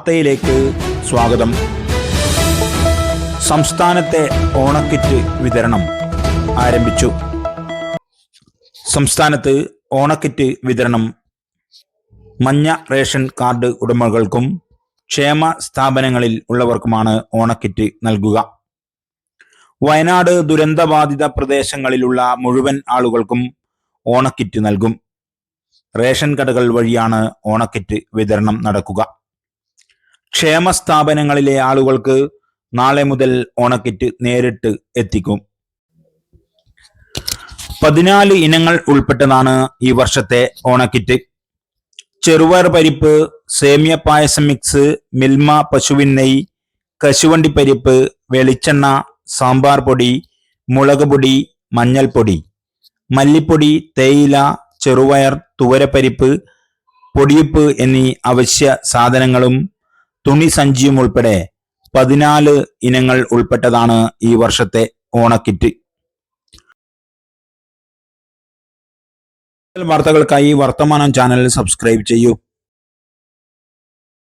വാർത്തയിലേക്ക് സ്വാഗതം. സംസ്ഥാനത്തെ ഓണക്കിറ്റ് വിതരണം ആരംഭിച്ചു. സംസ്ഥാനത്ത് ഓണക്കിറ്റ് വിതരണം. മഞ്ഞ റേഷൻ കാർഡ് ഉടമകൾക്കും ക്ഷേമ സ്ഥാപനങ്ങളിൽ ഉള്ളവർക്കുമാണ് ഓണക്കിറ്റ് നൽകുക. വയനാട് ദുരന്തബാധിത പ്രദേശങ്ങളിലുള്ള മുഴുവൻ ആളുകൾക്കും ഓണക്കിറ്റ് നൽകും. റേഷൻ കടകൾ വഴിയാണ് ഓണക്കിറ്റ് വിതരണം നടക്കുക. ക്ഷേമ സ്ഥാപനങ്ങളിലെ ആളുകൾക്ക് നാളെ മുതൽ ഓണക്കിറ്റ് നേരിട്ട് എത്തിക്കും. പതിനാല് ഇനങ്ങൾ ഉൾപ്പെട്ടതാണ് ഈ വർഷത്തെ ഓണക്കിറ്റ്. ചെറുപയർ പരിപ്പ് സേമിയ പായസം മിക്സ് മിൽമ പശുവിൻ നെയ് കശുവണ്ടി പരിപ്പ് വെളിച്ചെണ്ണ സാമ്പാർ പൊടി മുളക് പൊടി മഞ്ഞൾപ്പൊടി മല്ലിപ്പൊടി തേയില ചെറുപയർ തുവരപ്പരിപ്പ് പൊടിയുപ്പ് എന്നീ അവശ്യ സാധനങ്ങളും തുണി സഞ്ചിയും ഉൾപ്പെടെ പതിനാല് ഇനങ്ങൾ ഉൾപ്പെട്ടതാണ് ഈ വർഷത്തെ ഓണക്കിറ്റ്. വാർത്തകൾക്കായി വർത്തമാനം ചാനൽ സബ്സ്ക്രൈബ് ചെയ്യൂ.